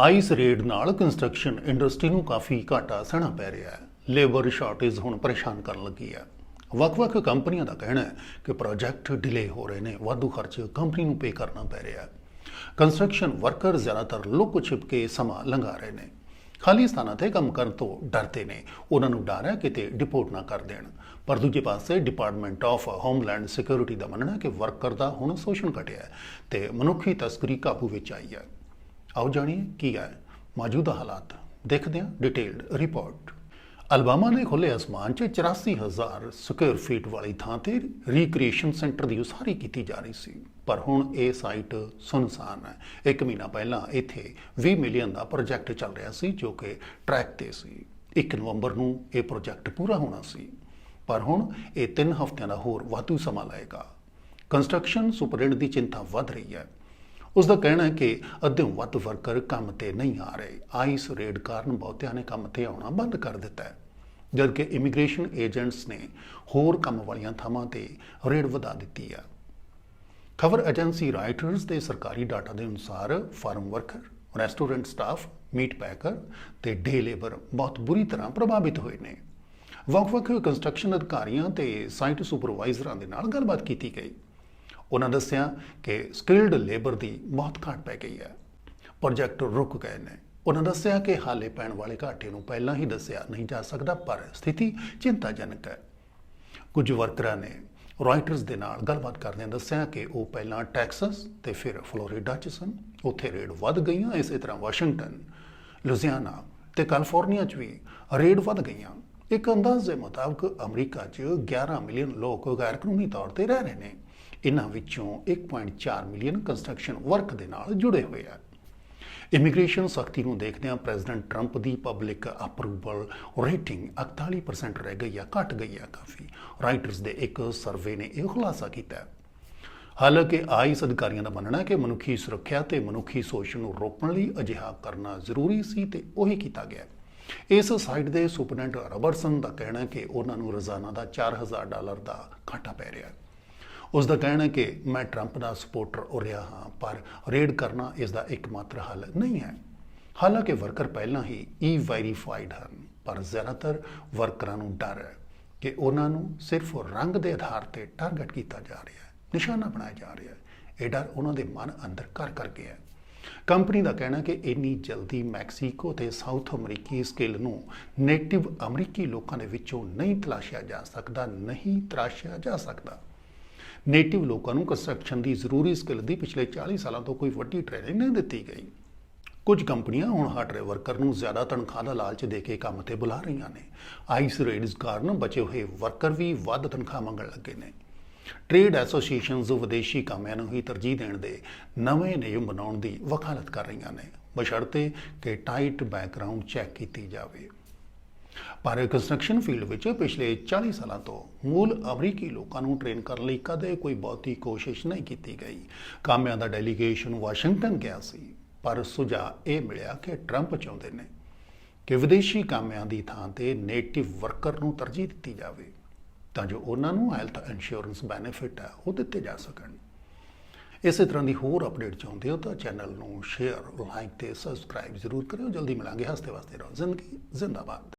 Ice raid ਨਾਲ construction industry ਨੂੰ ਕਾਫੀ ਘਾਟਾ ਸਹਿਣਾ ਪੈ ਰਿਹਾ ਹੈ। ਲੇਬਰ ਸ਼ਾਰਟੇਜ ਹੁਣ ਪਰੇਸ਼ਾਨ ਕਰਨ ਲੱਗੀ ਹੈ। ਵੱਖ-ਵੱਖ ਕੰਪਨੀਆਂ ਦਾ ਕਹਿਣਾ ਹੈ ਕਿ ਪ੍ਰੋਜੈਕਟ ਡਿਲੇ ਹੋ ਰਹੇ ਨੇ, ਵਾਧੂ ਖਰਚ ਕੰਪਨੀ ਨੂੰ ਪੇ ਕਰਨਾ ਪੈ ਰਿਹਾ ਹੈ। ਕੰਸਟਰਕਸ਼ਨ ਵਰਕਰ ਜ਼ਿਆਦਾਤਰ ਲੁਕ ਛਿਪ ਕੇ ਸਮਾਂ ਲੰਘਾ ਰਹੇ ਨੇ। ਖਾਲੀ ਸਥਾਨਾਂ ਤੇ ਕੰਮ ਕਰਨ ਤੋਂ ਡਰਦੇ ਨੇ। ਉਹਨਾਂ ਨੂੰ ਡਰ ਹੈ ਕਿਤੇ ਡਿਪੋਰਟ ਨਾ ਕਰ ਦੇਣ। ਪਰ ਦੂਜੇ ਪਾਸੇ ਡਿਪਾਰਟਮੈਂਟ ਆਫ ਹੋਮਲੈਂਡ ਸਿਕਿਉਰਿਟੀ ਦਾ ਮੰਨਣਾ ਹੈ ਕਿ ਵਰਕਰ ਦਾ ਹੁਣ ਸ਼ੋਸ਼ਣ ਘਟਿਆ ਹੈ ਤੇ ਮਨੁੱਖੀ ਤਸਕਰੀ ਕਾਬੂ ਵਿੱਚ ਆਈ ਹੈ। ਆਓ ਜਾਣੀਏ ਕੀ ਹੈ। ਮੌਜੂਦਾ ਹਾਲਾਤ। ਦੇਖਦੇ ਹਾਂ ਡਿਟੇਲਡ ਰਿਪੋਰਟ। ਅਲਬਾਮਾ ਦੇ ਖੁੱਲੇ ਅਸਮਾਨ 'ਚ 84000 ਸਕੁਅਰ ਫੀਟ ਵਾਲੀ ਥਾਂ ਤੇ ਰੀਕ੍ਰੀਏਸ਼ਨ ਸੈਂਟਰ ਦੀ ਉਸਾਰੀ ਕੀਤੀ ਜਾ ਰਹੀ ਸੀ। ਪਰ ਹੁਣ ਇਹ ਸਾਈਟ ਸੁਨਸਾਨ ਹੈ। ਇੱਕ ਮਹੀਨਾ ਪਹਿਲਾਂ ਇੱਥੇ 20 ਮਿਲੀਅਨ ਦਾ ਪ੍ਰੋਜੈਕਟ ਚੱਲ ਰਿਹਾ ਸੀ ਜੋ ਕਿ ਟਰੈਕ ਤੇ ਸੀ। 1 ਨਵੰਬਰ ਨੂੰ ਇਹ ਪ੍ਰੋਜੈਕਟ ਪੂਰਾ ਹੋਣਾ ਸੀ। ਪਰ ਹੁਣ ਇਹ 3 ਹਫ਼ਤਿਆਂ ਦਾ ਹੋਰ ਵਾਧੂ ਸਮਾਂ ਲਏਗਾ। ਕੰਸਟਰਕਸ਼ਨ ਸੁਪਰਡੈਂਟ ਦੀ ਚਿੰਤਾ ਵੱਧ ਰਹੀ ਹੈ। ਉਸ ਦਾ ਕਹਿਣਾ ਹੈ ਕਿ ਅੱਧੇ ਵੱਧ ਵਰਕਰ ਕੰਮ ਤੇ ਨਹੀਂ ਆ ਰਹੇ। ਆਈਸ ਰੇਡ ਕਾਰਨ ਬਹੁਤਿਆਂ ਨੇ ਕੰਮ ਤੇ ਆਉਣਾ ਬੰਦ ਕਰ ਦਿੱਤਾ ਹੈ। ਜਦਕਿ ਇਮੀਗ੍ਰੇਸ਼ਨ ਏਜੰਟਸ ਨੇ ਹੋਰ ਕੰਮ ਵਾਲੀਆਂ ਥਾਵਾਂ ਤੇ ਰੇਡ ਵਧਾ ਦਿੱਤੀ ਹੈ। ਖਬਰ ਏਜੰਸੀ ਰਾਈਟਰਸ ਦੇ ਸਰਕਾਰੀ ਡਾਟਾ ਦੇ ਅਨੁਸਾਰ farm worker, restaurant staff, meat packer ਤੇ ਡੇ ਲੇਬਰ ਬਹੁਤ ਬੁਰੀ ਤਰ੍ਹਾਂ ਪ੍ਰਭਾਵਿਤ ਹੋਏ ਨੇ। ਵੱਖ-ਵੱਖ ਕੰਸਟਰਕਸ਼ਨ ਅਧਿਕਾਰੀਆਂ ਤੇ ਸਾਈਟ ਸੁਪਰਵਾਈਜ਼ਰਾਂ ਦੇ ਨਾਲ ਗੱਲਬਾਤ ਕੀਤੀ ਗਈ। ਉਹਨਾਂ ਦੱਸਿਆ ਕਿ ਸਕਿਲਡ ਲੇਬਰ ਦੀ ਬਹੁਤ ਘਾਟ ਪੈ ਗਈ ਹੈ। ਪ੍ਰੋਜੈਕਟ ਰੁਕ ਗਏ ਨੇ। ਉਹਨਾਂ ਦੱਸਿਆ ਕਿ ਹਾਲੇ ਪੈਣ ਵਾਲੇ ਘਾਟੇ ਨੂੰ ਪਹਿਲਾਂ ਹੀ ਦੱਸਿਆ ਨਹੀਂ ਜਾ ਸਕਦਾ, ਪਰ ਸਥਿਤੀ ਚਿੰਤਾਜਨਕ ਹੈ। ਕੁਝ ਵਰਕਰਾਂ ਨੇ ਰਾਇਟਰਸ ਦੇ ਨਾਲ ਗੱਲਬਾਤ ਕਰਦਿਆਂ ਦੱਸਿਆ ਕਿ ਉਹ ਪਹਿਲਾਂ ਟੈਕਸਸ ਤੇ ਫਿਰ ਫਲੋਰੀਡਾ 'ਚ ਸਨ। ਉੱਥੇ ਰੇਡ ਵੱਧ ਗਈਆਂ, ਇਸੇ ਤਰ੍ਹਾਂ ਵਾਸ਼ਿੰਗਟਨ ਲੁਜ਼ੀਆਨਾ ਤੇ ਕੈਲੀਫੋਰਨੀਆ 'ਚ ਵੀ ਰੇਡ ਵੱਧ ਗਈਆਂ। ਇੱਕ ਅੰਦਾਜ਼ ਦੇ ਮੁਤਾਬਕ ਅਮਰੀਕਾ 'ਚ 11 ਮਿਲੀਅਨ ਲੋਕ ਗੈਰ ਕਾਨੂੰਨੀ ਤੌਰ ਤੇ ਰਹਿ ਰਹੇ ਨੇ। ਇਹਨਾਂ ਵਿੱਚੋਂ 1.4 ਮਿਲੀਅਨ ਕੰਸਟਰਕਸ਼ਨ ਵਰਕ ਦੇ ਨਾਲ ਜੁੜੇ ਹੋਏ ਆ। ਇਮੀਗ੍ਰੇਸ਼ਨ ਸਖਤੀ ਨੂੰ ਦੇਖਦਿਆਂ ਪ੍ਰੈਜ਼ੀਡੈਂਟ ਟਰੰਪ ਦੀ ਪਬਲਿਕ ਅਪਰੂਵਲ ਰੇਟਿੰਗ 48% ਰਹਿ ਗਈ ਆ, ਘਟ ਗਈ ਆ ਕਾਫੀ। ਰਾਈਟਰਸ ਦੇ ਇੱਕ ਸਰਵੇ ਨੇ ਇਹ ਖੁਲਾਸਾ ਕੀਤਾ। ਹਾਲਾਂਕਿ ਆਈਸ ਅਧਿਕਾਰੀਆਂ ਦਾ ਮੰਨਣਾ ਹੈ ਕਿ ਮਨੁੱਖੀ ਸੁਰੱਖਿਆ ਤੇ ਮਨੁੱਖੀ ਸ਼ੋਸ਼ਣ ਨੂੰ ਰੋਕਣ ਲਈ ਅਜਿਹਾ ਕਰਨਾ ਜ਼ਰੂਰੀ ਸੀ ਤੇ ਉਹੀ ਕੀਤਾ ਗਿਆ। ਇਸ ਸਾਈਟ ਦੇ ਸੁਪਰਡੈਂਟ ਰਬਰਸਨ ਦਾ ਕਹਿਣਾ ਹੈ ਕਿ ਉਹਨਾਂ ਨੂੰ ਰੋਜ਼ਾਨਾ ਦਾ 4000 ਡਾਲਰ ਦਾ ਘਾਟਾ ਪੈ ਰਿਹਾ ਹੈ। ਉਸ ਦਾ ਕਹਿਣਾ ਕਿ ਮੈਂ ਟਰੰਪ ਦਾ ਸਪੋਰਟਰ ਹੋ ਰਿਹਾ ਹਾਂ, ਪਰ ਰੇਡ ਕਰਨਾ ਇਸ ਦਾ ਇੱਕਮਾਤਰ ਹੱਲ ਨਹੀਂ ਹੈ। ਹਾਲਾਂਕਿ ਵਰਕਰ ਪਹਿਲਾਂ ਹੀ ਈ ਵੈਰੀਫਾਈਡ ਹਨ, ਪਰ ਜ਼ਿਆਦਾਤਰ ਵਰਕਰਾਂ ਨੂੰ ਡਰ ਹੈ ਕਿ ਉਹਨਾਂ ਨੂੰ ਸਿਰਫ ਰੰਗ ਦੇ ਆਧਾਰ ਤੇ ਟਾਰਗੇਟ ਕੀਤਾ ਜਾ ਰਿਹਾ ਹੈ, ਨਿਸ਼ਾਨਾ ਬਣਾਇਆ ਜਾ ਰਿਹਾ ਹੈ। ਇਹ ਡਰ ਉਹਨਾਂ ਦੇ ਮਨ ਅੰਦਰ ਕਰ ਕਰ ਗਿਆ ਹੈ। ਕੰਪਨੀ ਦਾ ਕਹਿਣਾ ਕਿ ਇੰਨੀ ਜਲਦੀ ਮੈਕਸੀਕੋ ਤੇ ਸਾਊਥ ਅਮਰੀਕੀ ਸਕਿੱਲ ਨੂੰ ਨੇਟਿਵ ਅਮਰੀਕੀ ਲੋਕਾਂ ਦੇ ਵਿੱਚੋਂ ਨਹੀਂ ਤਲਾਸ਼ਿਆ ਜਾ ਸਕਦਾ, ਨਹੀਂ ਤਰਾਸ਼ਿਆ ਜਾ ਸਕਦਾ। ਨੇਟਿਵ ਲੋਕਾਂ ਨੂੰ ਕੰਸਟਰਕਸ਼ਨ ਦੀ ਜ਼ਰੂਰੀ ਸਕਿੱਲ ਦੀ ਪਿਛਲੇ 40 ਸਾਲਾਂ ਤੋਂ ਕੋਈ ਵੱਡੀ ਟ੍ਰੇਨਿੰਗ ਨਹੀਂ ਦਿੱਤੀ ਗਈ। ਕੁਝ ਕੰਪਨੀਆਂ ਹੁਣ ਹਾਰਡਵੇਅਰ ਵਰਕਰ ਨੂੰ ਜ਼ਿਆਦਾ ਤਨਖਾਹ ਦਾ ਲਾਲਚ ਦੇ ਕੇ ਕੰਮ ਤੇ ਬੁਲਾ ਰਹੀਆਂ ਨੇ। ਆਈਸ ਰੇਡਸ ਕਾਰਨ ਬਚੇ ਹੋਏ ਵਰਕਰ ਵੀ ਵੱਧ ਤਨਖਾਹ ਮੰਗਣ ਲੱਗੇ ਨੇ। ਟ੍ਰੇਡ ਐਸੋਸੀਏਸ਼ਨਸ ਵਿਦੇਸ਼ੀ ਕਾਮਿਆਂ ਨੂੰ ਹੀ ਤਰਜੀਹ ਦੇਣ ਦੇ ਨਵੇਂ ਨਿਯਮ ਬਣਾਉਣ ਦੀ ਵਕਾਲਤ ਕਰ ਰਹੀਆਂ ਨੇ। ਬਸ਼ਰਤੇ ਕਿ ਟਾਈਟ ਬੈਕਗ੍ਰਾਉਂਡ ਚੈੱਕ ਕੀਤੀ ਜਾਵੇ। ਪਰ ਕੰਸਟਰਕਸ਼ਨ ਫੀਲਡ ਵਿੱਚ ਪਿਛਲੇ 40 ਸਾਲਾਂ ਤੋਂ ਮੂਲ ਅਮਰੀਕੀ ਲੋਕਾਂ ਨੂੰ ਟ੍ਰੇਨ ਕਰਨ ਲਈ ਕਦੇ ਕੋਈ ਬਹੁਤੀ ਕੋਸ਼ਿਸ਼ ਨਹੀਂ ਕੀਤੀ ਗਈ। ਕਾਮਿਆਂ ਦਾ ਡੈਲੀਗੇਸ਼ਨ ਵਾਸ਼ਿੰਗਟਨ ਗਿਆ ਸੀ, ਪਰ ਸੁਝਾਅ ਇਹ ਮਿਲਿਆ ਕਿ ਟਰੰਪ ਚਾਹੁੰਦੇ ਨੇ ਕਿ ਵਿਦੇਸ਼ੀ ਕਾਮਿਆਂ ਦੀ ਥਾਂ ਤੇ ਨੇਟਿਵ ਵਰਕਰ ਨੂੰ ਤਰਜੀਹ ਦਿੱਤੀ ਜਾਵੇ, ਤਾਂ ਜੋ ਉਹਨਾਂ ਨੂੰ ਹੈਲਥ ਇੰਸ਼ੋਰੈਂਸ ਬੈਨੀਫਿਟ ਹੈ, ਉਹ ਦਿੱਤੇ ਜਾ ਸਕਣ। ਇਸੇ ਤਰ੍ਹਾਂ ਦੀ ਹੋਰ ਅਪਡੇਟ ਚਾਹੁੰਦੇ ਹੋ ਤਾਂ ਚੈਨਲ ਨੂੰ ਸ਼ੇਅਰ, ਲਾਈਕ ਤੇ ਸਬਸਕ੍ਰਾਈਬ ਜ਼ਰੂਰ ਕਰਿਓ। ਜਲਦੀ ਮਿਲਾਂਗੇ ਹਸਤੇ ਵਾਸਤੇ ਰਹੋ। ਜ਼ਿੰਦਗੀ ਜ਼ਿੰਦਾਬਾਦ।